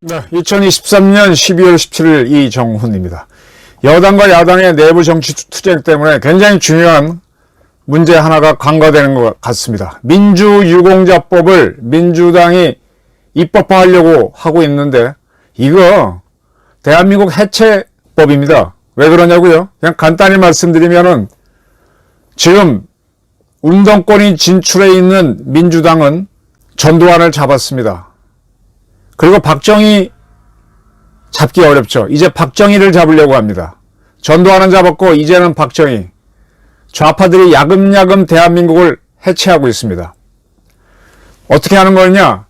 네, 2023년 12월 17일 이정훈입니다. 여당과 야당의 내부 정치 투쟁 때문에 굉장히 중요한 문제 하나가 간과되는 것 같습니다. 민주유공자법을 민주당이 입법화하려고 하고 있는데 이거 대한민국 해체법입니다. 왜 그러냐고요? 그냥 간단히 말씀드리면은 지금 운동권이 진출해 있는 민주당은 전두환을 잡았습니다. 그리고 박정희 잡기 어렵죠. 이제 박정희를 잡으려고 합니다. 전두환은 잡았고 이제는 박정희. 좌파들이 야금야금 대한민국을 해체하고 있습니다. 어떻게 하는 거냐?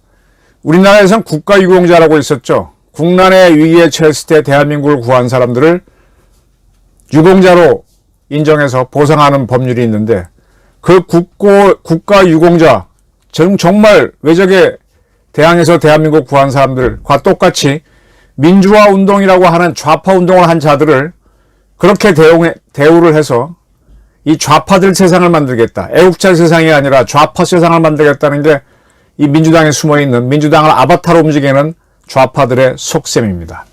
우리나라에선 국가유공자라고 있었죠. 국난의 위기에 처했을 때 대한민국을 구한 사람들을 유공자로 인정해서 보상하는 법률이 있는데 그 국고, 국가 유공자, 지금 정말 외적에 대항해서 대한민국 구한 사람들과 똑같이 민주화 운동이라고 하는 좌파 운동을 한 자들을 그렇게 대우해, 대우를 해서 이 좌파들 세상을 만들겠다. 애국자 세상이 아니라 좌파 세상을 만들겠다는 게 이 민주당에 숨어 있는 민주당을 아바타로 움직이는 좌파들의 속셈입니다.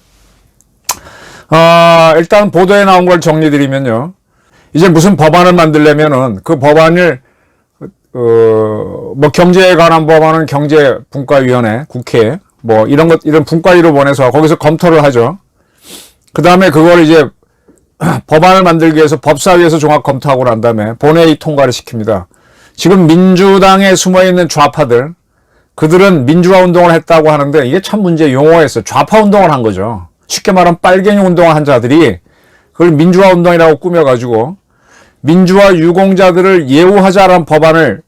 아, 일단 보도에 나온 걸 정리드리면요. 이제 무슨 법안을 만들려면은 그 법안을 어, 뭐 경제에 관한 법안은 경제 분과위원회, 국회, 뭐 이런 것, 이런 분과위로 보내서 거기서 검토를 하죠. 그 다음에 그걸 이제 법안을 만들기 위해서 법사위에서 종합 검토하고 난 다음에 본회의 통과를 시킵니다. 지금 민주당에 숨어 있는 좌파들, 그들은 민주화 운동을 했다고 하는데 이게 참 문제 용어에서 좌파 운동을 한 거죠. 쉽게 말하면 빨갱이 운동을 한 자들이 그걸 민주화 운동이라고 꾸며가지고 민주화 유공자들을 예우하자라는 법안을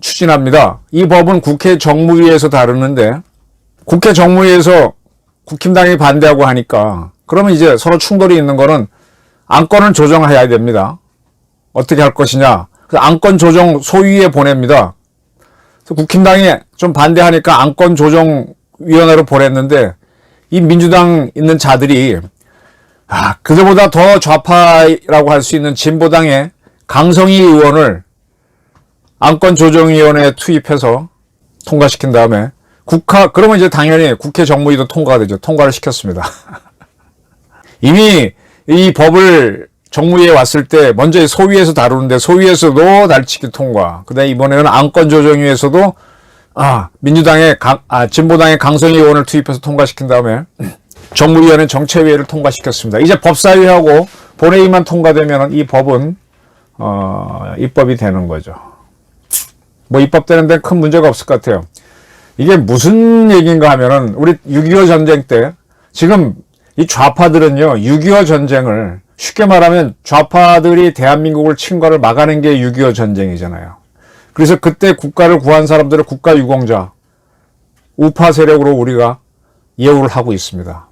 추진합니다. 이 법은 국회 정무위에서 다루는데 국회 정무위에서 국힘당이 반대하고 하니까 그러면 이제 서로 충돌이 있는 거는 안건을 조정해야 됩니다. 어떻게 할 것이냐. 그 안건 조정 소위에 보냅니다. 그래서 국힘당이 좀 반대하니까 안건 조정 위원회로 보냈는데 이 민주당 있는 자들이 아, 그들보다 더 좌파라고 할 수 있는 진보당의 강성희 의원을 안건 조정위원회에 투입해서 통과시킨 다음에 국화, 그러면 이제 당연히 국회 정무위도 통과가 되죠. 통과를 시켰습니다. 이미 이 법을 정무위에 왔을 때 먼저 소위에서 다루는데 소위에서도 날치기 통과. 그 다음에 이번에는 안건 조정위에서도 아, 민주당의 강, 아, 진보당의 강성희 의원을 투입해서 통과시킨 다음에 정무위원회 정체위회를 통과시켰습니다. 이제 법사위하고 본회의만 통과되면 이 법은 어, 입법이 되는 거죠. 뭐 입법되는 데 큰 문제가 없을 것 같아요. 이게 무슨 얘기인가 하면은 우리 6.25 전쟁 때 지금 이 좌파들은요 6.25 전쟁을 쉽게 말하면 좌파들이 대한민국을 친 거를 막아낸 게 6.25 전쟁이잖아요. 그래서 그때 국가를 구한 사람들을 국가 유공자 우파 세력으로 우리가 예우를 하고 있습니다.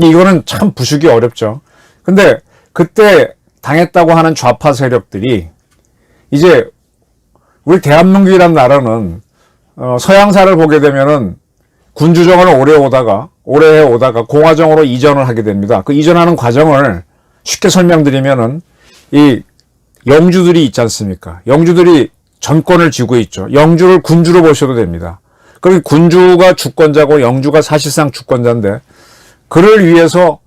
이거는 참 부수기 어렵죠. 근데 그때 당했다고 하는 좌파 세력들이 이제 우리 대한민국이란 나라는 어, 서양사를 보게 되면은 군주정을 오래 오다가 오래 해 오다가 공화정으로 이전을 하게 됩니다. 그 이전하는 과정을 쉽게 설명드리면은 이 영주들이 있지 않습니까? 영주들이 전권을 쥐고 있죠. 영주를 군주로 보셔도 됩니다. 그럼 군주가 주권자고 영주가 사실상 주권자인데 그를 위해서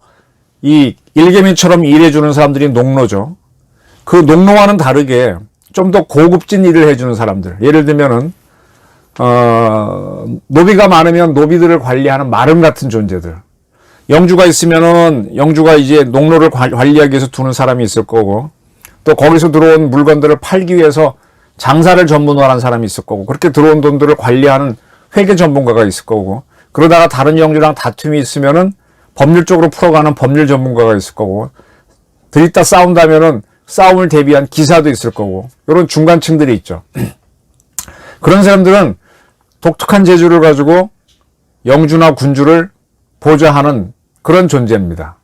이 일개민처럼 일해주는 사람들이 농노죠. 그 농노와는 다르게 좀 더 고급진 일을 해주는 사람들. 예를 들면은 어, 노비가 많으면 노비들을 관리하는 마름 같은 존재들. 영주가 있으면은 영주가 이제 농로를 관리하기 위해서 두는 사람이 있을 거고 또 거기서 들어온 물건들을 팔기 위해서 장사를 전문으로 하는 사람이 있을 거고 그렇게 들어온 돈들을 관리하는 회계 전문가가 있을 거고 그러다가 다른 영주랑 다툼이 있으면은 법률적으로 풀어가는 법률 전문가가 있을 거고 들이다 싸운다면은 싸움을 대비한 기사도 있을 거고 이런 중간층들이 있죠. 그런 사람들은 독특한 재주를 가지고 영주나 군주를 보좌하는 그런 존재입니다.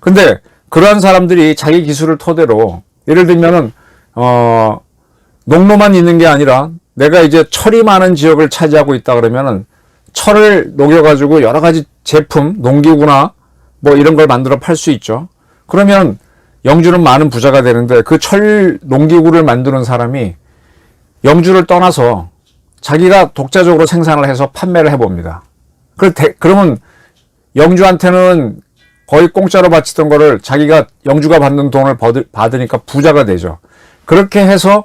근데 그러한 사람들이 자기 기술을 토대로 예를 들면은 어 농로만 있는 게 아니라 내가 이제 철이 많은 지역을 차지하고 있다 그러면은 철을 녹여가지고 여러 가지 제품, 농기구나 뭐 이런 걸 만들어 팔 수 있죠. 그러면 영주는 많은 부자가 되는데 그 철 농기구를 만드는 사람이 영주를 떠나서 자기가 독자적으로 생산을 해서 판매를 해봅니다. 그 그러면 영주한테는 거의 공짜로 바치던 거를 자기가 영주가 받는 돈을 받으니까 부자가 되죠. 그렇게 해서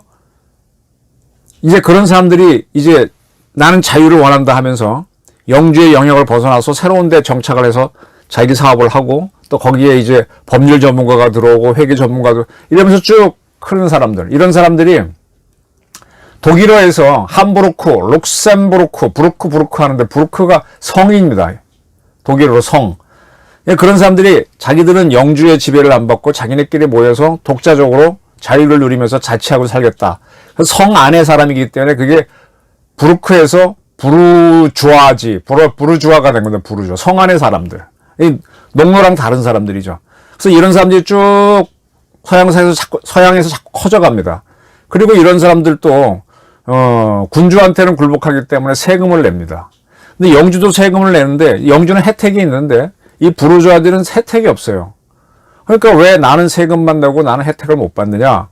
이제 그런 사람들이 이제 나는 자유를 원한다 하면서 영주의 영역을 벗어나서 새로운 데 정착을 해서 자기 사업을 하고 또 거기에 이제 법률 전문가가 들어오고 회계 전문가도 이러면서 쭉 흐르는 사람들 이런 사람들이 독일어에서 함부르크, 룩셈부르크, 부르크 부르크 하는데 부르크가 성입니다. 독일어로 성. 예, 그런 사람들이 자기들은 영주의 지배를 안 받고 자기네끼리 모여서 독자적으로 자유를 누리면서 자치하고 살겠다. 성 안의 사람이기 때문에 그게 부르크에서 부르주아지, 부르, 부르주아가 된 건데, 부르주아. 성 안의 사람들. 이 농노랑 다른 사람들이죠. 그래서 이런 사람들이 쭉 서양사에서 자꾸, 서양에서 자꾸 커져갑니다. 그리고 이런 사람들도, 어, 군주한테는 굴복하기 때문에 세금을 냅니다. 근데 영주도 세금을 내는데, 영주는 혜택이 있는데, 이 부르주아들은 혜택이 없어요. 그러니까 왜 나는 세금만 내고 나는 혜택을 못 받느냐?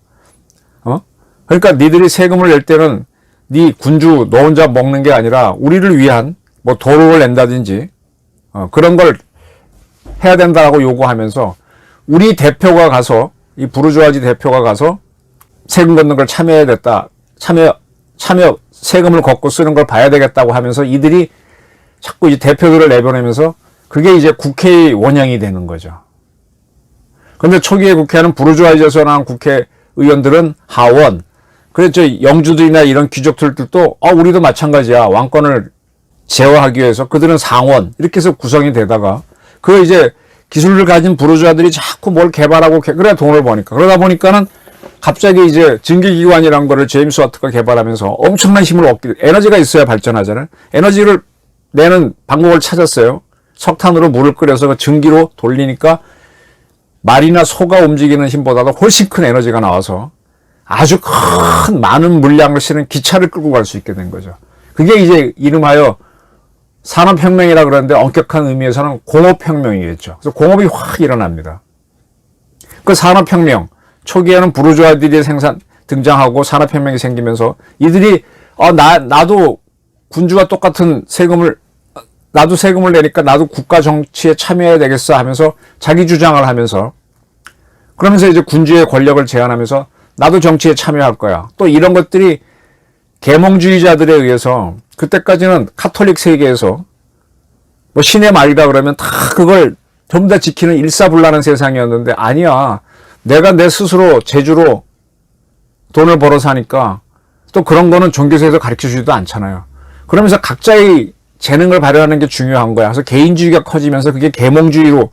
어? 그러니까 니들이 세금을 낼 때는 네 군주 너 혼자 먹는 게 아니라 우리를 위한 뭐 도로를 낸다든지 어, 그런 걸 해야 된다라고 요구하면서 우리 대표가 가서 이 부르주아지 대표가 가서 세금 걷는 걸 참여해야 됐다. 참여 참여 세금을 걷고 쓰는 걸 봐야 되겠다고 하면서 이들이 자꾸 이 대표들을 내보내면서 그게 이제 국회의 원형이 되는 거죠. 근데 초기의 국회는 부르주아이에서 나온 국회의원들은 하원, 그래서 영주들이나 이런 귀족들도 아 우리도 마찬가지야 왕권을 제어하기 위해서 그들은 상원 이렇게 해서 구성이 되다가 그 이제 기술을 가진 부르주아들이 자꾸 뭘 개발하고 개- 그래야 돈을 버니까 그러다 보니까는 갑자기 이제 증기기관이라는 거를 제임스 와트가 개발하면서 엄청난 힘을 얻게 에너지가 있어야 발전하잖아요. 에너지를 내는 방법을 찾았어요. 석탄으로 물을 끓여서 그 증기로 돌리니까 말이나 소가 움직이는 힘보다도 훨씬 큰 에너지가 나와서 아주 큰 많은 물량을 실은 기차를 끌고 갈 수 있게 된 거죠. 그게 이제 이름하여 산업혁명이라 그러는데 엄격한 의미에서는 공업혁명이겠죠. 그래서 공업이 확 일어납니다. 그 산업혁명 초기에는 부르주아들이 생산 등장하고 산업혁명이 생기면서 이들이 어, 나 나도 군주와 똑같은 세금을 나도 세금을 내니까 나도 국가 정치에 참여해야 되겠어 하면서 자기 주장을 하면서 그러면서 이제 군주의 권력을 제한하면서 나도 정치에 참여할 거야. 또 이런 것들이 계몽주의자들에 의해서 그때까지는 카톨릭 세계에서 뭐 신의 말이라 그러면 다 그걸 전부 다 지키는 일사불란한 세상이었는데 아니야. 내가 내 스스로 제주로 돈을 벌어서 하니까 또 그런 거는 종교에서 가르쳐 주지도 않잖아요. 그러면서 각자의 재능을 발현하는 게 중요한 거야. 그래서 개인주의가 커지면서 그게 계몽주의로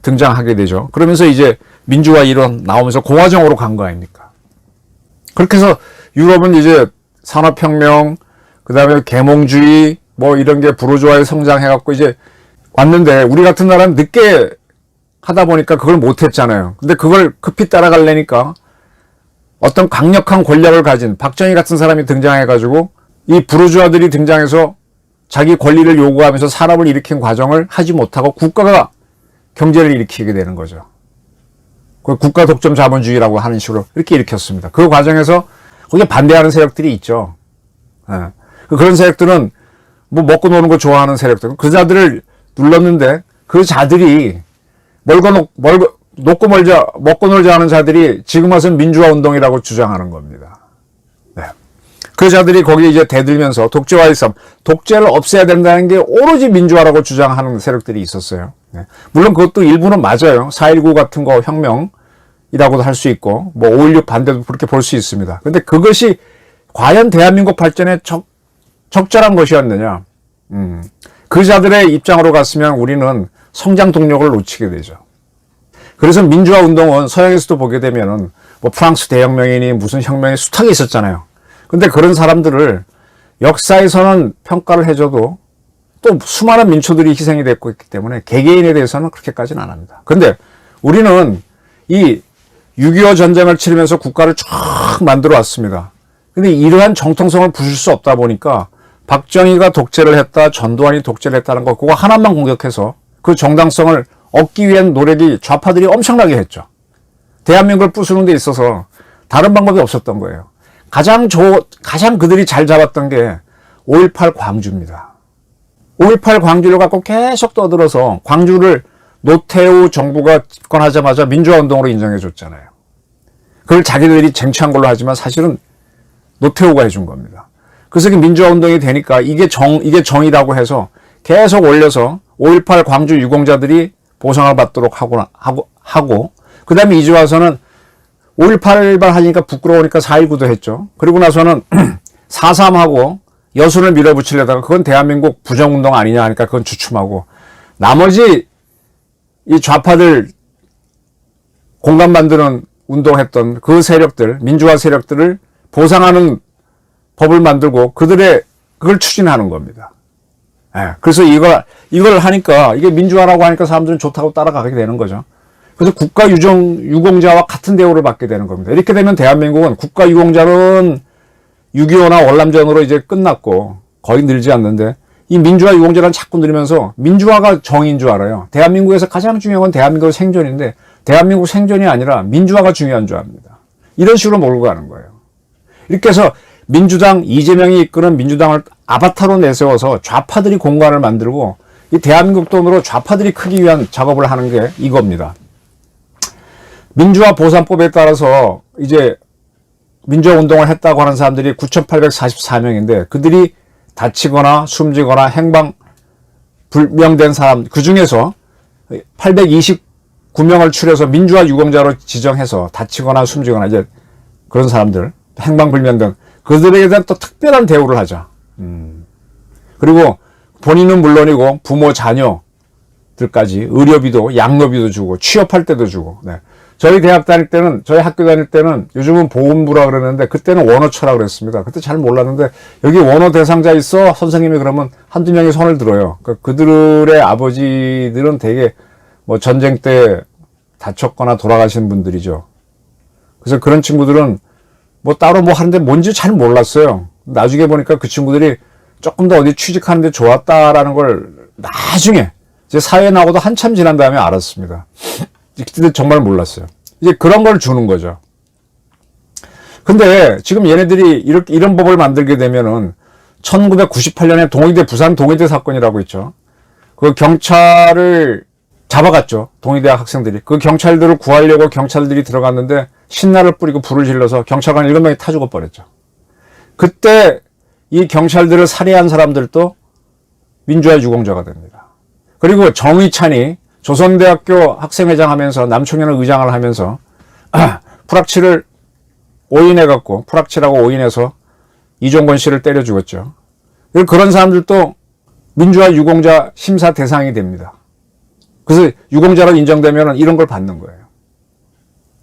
등장하게 되죠. 그러면서 이제 민주화 이론 나오면서 공화정으로 간 거 아닙니까? 그렇게 해서 유럽은 이제 산업혁명, 그 다음에 계몽주의, 뭐 이런 게 부르주아에 성장해갖고 이제 왔는데 우리 같은 나라는 늦게 하다 보니까 그걸 못했잖아요. 근데 그걸 급히 따라가려니까 어떤 강력한 권력을 가진 박정희 같은 사람이 등장해가지고 이 부르주아들이 등장해서 자기 권리를 요구하면서 산업을 일으킨 과정을 하지 못하고 국가가 경제를 일으키게 되는 거죠. 그 국가 독점 자본주의라고 하는 식으로 이렇게 일으켰습니다. 그 과정에서 거기에 반대하는 세력들이 있죠. 예. 그런 세력들은 뭐 먹고 노는 거 좋아하는 세력들, 그 자들을 눌렀는데 그 자들이 멀고 놓, 멀고 놓고 멀자 먹고 놀자 하는 자들이 지금 와서는 민주화 운동이라고 주장하는 겁니다. 네. 그 자들이 거기에 이제 대들면서 독재와의 싸움, 독재를 없애야 된다는 게 오로지 민주화라고 주장하는 세력들이 있었어요. 네. 물론 그것도 일부는 맞아요. 4.19 같은 거 혁명 이라고도 할 수 있고, 뭐 5.16 반대도 그렇게 볼 수 있습니다. 근데 그것이 과연 대한민국 발전에 적, 적절한 것이었느냐. 음. 그 자들의 입장으로 갔으면 우리는 성장 동력을 놓치게 되죠. 그래서 민주화 운동은 서양에서도 보게 되면은 뭐 프랑스 대혁명이니 무슨 혁명이 숱하게 있었잖아요. 근데 그런 사람들을 역사에서는 평가를 해줘도 또 수많은 민초들이 희생이 됐고 있기 때문에 개개인에 대해서는 그렇게까지는 안 합니다. 근데 우리는 이 6.25 전쟁을 치르면서 국가를 쫙 만들어 왔습니다. 근데 이러한 정통성을 부술 수 없다 보니까 박정희가 독재를 했다, 전두환이 독재를 했다는 거, 그거 하나만 공격해서 그 정당성을 얻기 위한 노력이 좌파들이 엄청나게 했죠. 대한민국을 부수는 데 있어서 다른 방법이 없었던 거예요. 가장 조, 가장 그들이 잘 잡았던 게 5.18 광주입니다. 5.18 광주를 갖고 계속 떠들어서 광주를 노태우 정부가 집권하자마자 민주화 운동으로 인정해 줬잖아요. 그걸 자기들이 쟁취한 걸로 하지만 사실은 노태우가 해준 겁니다. 그래서 그 민주화 운동이 되니까 이게 정, 이게 정이라고 해서 계속 올려서 5.18 광주 유공자들이 보상을 받도록 하고, 하고, 하고, 그 다음에 이제 와서는 5.18발 하니까 부끄러우니까 4.19도 했죠. 그리고 나서는 4.3하고 여순을 밀어붙이려다가 그건 대한민국 부정운동 아니냐 하니까 그건 주춤하고 나머지 이 좌파들 공간 만드는 운동했던 그 세력들, 민주화 세력들을 보상하는 법을 만들고 그들의 그걸 추진하는 겁니다. 예, 그래서 이걸 이걸 하니까 이게 민주화라고 하니까 사람들은 좋다고 따라가게 되는 거죠. 그래서 국가 유정 유공자와 같은 대우를 받게 되는 겁니다. 이렇게 되면 대한민국은 국가 유공자는 6.25나 월남전으로 이제 끝났고 거의 늘지 않는데 이 민주화 유공자는 자꾸 늘면서 민주화가 정인 줄 알아요. 대한민국에서 가장 중요한 건 대한민국 생존인데 대한민국 생존이 아니라 민주화가 중요한 줄 압니다. 이런 식으로 몰고 가는 거예요. 이렇게 해서 민주당 이재명이 이끄는 민주당을 아바타로 내세워서 좌파들이 공간을 만들고 이 대한민국 돈으로 좌파들이 크기 위한 작업을 하는 게 이겁니다. 민주화 보상법에 따라서 이제 민주화 운동을 했다고 하는 사람들이 9,844명인데 그들이 다치거나 숨지거나 행방 불명된 사람 그 중에서 829명을 추려서 민주화 유공자로 지정해서 다치거나 숨지거나 이제 그런 사람들 행방 불명 등 그들에게 대한 또 특별한 대우를 하자. 음. 그리고 본인은 물론이고 부모 자녀들까지 의료비도 양로비도 주고 취업할 때도 주고. 네. 저희 대학 다닐 때는 저희 학교 다닐 때는 요즘은 보험부라 그러는데 그때는 원어처라 그랬습니다. 그때 잘 몰랐는데 여기 원어 대상자 있어 선생님이 그러면 한두 명이 손을 들어요. 그러니까 그들의 아버지들은 되게 뭐 전쟁 때 다쳤거나 돌아가신 분들이죠. 그래서 그런 친구들은 뭐 따로 뭐 하는데 뭔지 잘 몰랐어요. 나중에 보니까 그 친구들이 조금 더 어디 취직하는데 좋았다라는 걸 나중에 이제 사회에 나오고도 한참 지난 다음에 알았습니다. 그때 정말 몰랐어요. 이제 그런 걸 주는 거죠. 근데 지금 얘네들이 이렇게 이런 법을 만들게 되면은 1998년에 동의대 부산 동의대 사건이라고 있죠. 그 경찰을 잡아갔죠. 동의대학 학생들이. 그 경찰들을 구하려고 경찰들이 들어갔는데 신나를 뿌리고 불을 질러서 경찰관 7명이 타 죽어버렸죠. 그때 이 경찰들을 살해한 사람들도 민주화 유공자가 됩니다. 그리고 정의찬이 조선대학교 학생회장 하면서 남청년을 의장을 하면서 프락치를 오인해 갖고 프락치라고 오인해서 이종건 씨를 때려 죽었죠. 그런 사람들도 민주화 유공자 심사 대상이 됩니다. 그래서 유공자로 인정되면 이런 걸 받는 거예요.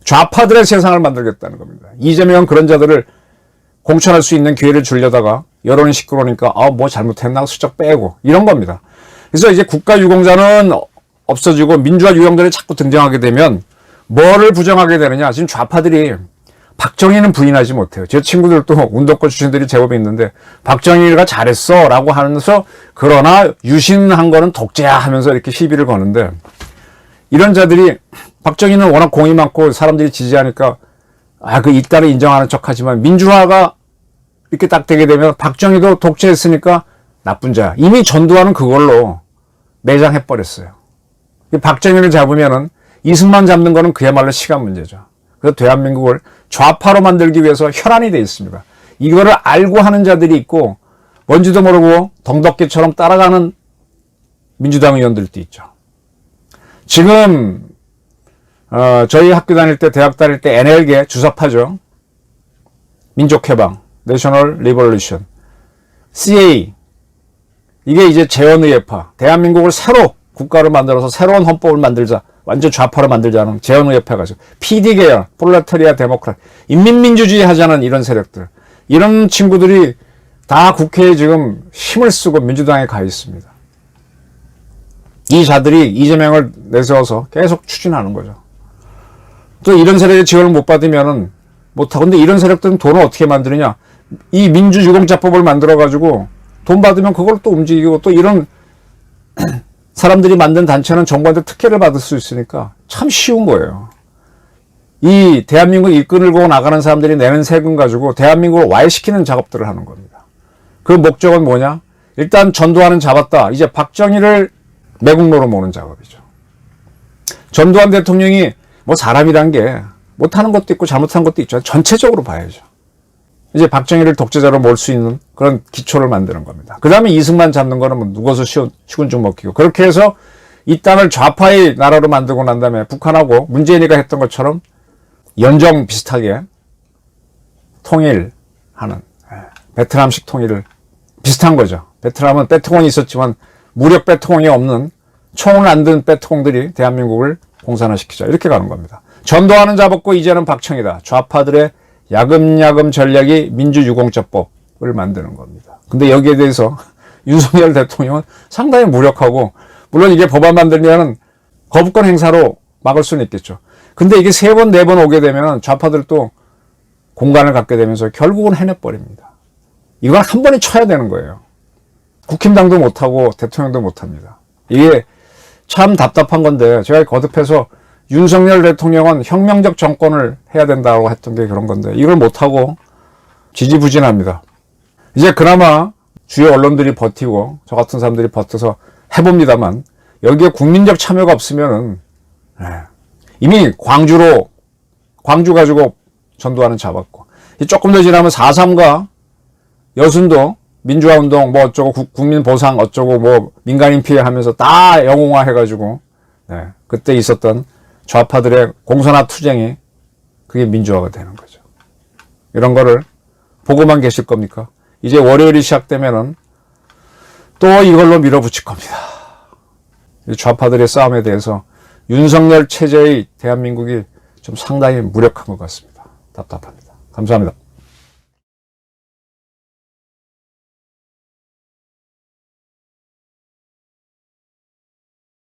좌파들의 세상을 만들겠다는 겁니다. 이재명은 그런 자들을 공천할 수 있는 기회를 주려다가 여론이 시끄러우니까 아 뭐 잘못했나 슬쩍 빼고 이런 겁니다. 그래서 이제 국가 유공자는 없어지고 민주화 유형들이 자꾸 등장하게 되면 뭐를 부정하게 되느냐. 지금 좌파들이 박정희는 부인하지 못해요. 제 친구들도 운동권 출신들이 제법 있는데 박정희가 잘했어 라고 하면서 그러나 유신한 거는 독재야 하면서 이렇게 시비를 거는데 이런 자들이 박정희는 워낙 공이 많고 사람들이 지지하니까 아, 그 이따를 인정하는 척 하지만 민주화가 이렇게 딱 되게 되면 박정희도 독재했으니까 나쁜 자야. 이미 전두환은 그걸로 매장해버렸어요. 박정희를 잡으면은 이승만 잡는 거는 그야말로 시간 문제죠. 그래서 대한민국을 좌파로 만들기 위해서 혈안이 되어 있습니다. 이거를 알고 하는 자들이 있고 뭔지도 모르고 덩덕기처럼 따라가는 민주당 의원들도 있죠. 지금 어, 저희 학교 다닐 때 대학 다닐 때 NL계 주사파죠. 민족해방, 내셔널 리볼루션, CA 이게 이제 재원의회파, 대한민국을 새로 국가를 만들어서 새로운 헌법을 만들자. 완전 좌파로 만들자는 재헌의협회가 죠 PD계열, 폴라테리아 데모크라 인민민주주의 하자는 이런 세력들. 이런 친구들이 다 국회에 지금 힘을 쓰고 민주당에 가 있습니다. 이 자들이 이재명을 내세워서 계속 추진하는 거죠. 또 이런 세력의 지원을 못 받으면은 못하고. 근데 이런 세력들은 돈을 어떻게 만드느냐. 이 민주유공자법을 만들어가지고 돈 받으면 그걸 또 움직이고 또 이런 사람들이 만든 단체는 정부한테 특혜를 받을 수 있으니까 참 쉬운 거예요. 이 대한민국 이끌고 나가는 사람들이 내는 세금 가지고 대한민국을 와해시키는 작업들을 하는 겁니다. 그 목적은 뭐냐? 일단 전두환은 잡았다. 이제 박정희를 매국노로 모는 작업이죠. 전두환 대통령이 뭐 사람이란 게 못하는 것도 있고 잘못한 것도 있죠. 전체적으로 봐야죠. 이제 박정희를 독재자로 몰 수 있는 그런 기초를 만드는 겁니다. 그 다음에 이승만 잡는 거는 뭐 누워서 식은 죽 먹기고. 그렇게 해서 이 땅을 좌파의 나라로 만들고 난 다음에 북한하고 문재인이가 했던 것처럼 연정 비슷하게 통일하는, 예, 베트남식 통일을 비슷한 거죠. 베트남은 빼통원이 있었지만 무력 빼통원이 없는 총을 안 든 빼통들이 대한민국을 공산화시키자. 이렇게 가는 겁니다. 전두환은 잡았고 이제는 박청이다. 좌파들의 야금야금 전략이 민주유공자법을 만드는 겁니다. 근데 여기에 대해서 윤석열 대통령은 상당히 무력하고 물론 이게 법안 만들면 거부권 행사로 막을 수는 있겠죠. 근데 이게 세 번, 네 번 오게 되면 좌파들도 공간을 갖게 되면서 결국은 해내버립니다. 이건 한 번에 쳐야 되는 거예요. 국힘당도 못하고 대통령도 못합니다. 이게 참 답답한 건데 제가 거듭해서 윤석열 대통령은 혁명적 정권을 해야 된다고 했던 게 그런 건데 이걸 못하고 지지부진합니다. 이제 그나마 주요 언론들이 버티고 저 같은 사람들이 버텨서 해봅니다만 여기에 국민적 참여가 없으면은 예, 이미 광주로 광주 가지고 전두환은 잡았고 이 조금 더 지나면 4.3과 여순도 민주화운동 뭐 어쩌고 국- 국민 보상 어쩌고 뭐 민간인 피해 하면서 다 영웅화 해가지고 네, 그때 있었던 좌파들의 공산화 투쟁이 그게 민주화가 되는 거죠. 이런 거를 보고만 계실 겁니까? 이제 월요일이 시작되면은 또 이걸로 밀어붙일 겁니다. 이 좌파들의 싸움에 대해서 윤석열 체제의 대한민국이 좀 상당히 무력한 것 같습니다. 답답합니다. 감사합니다.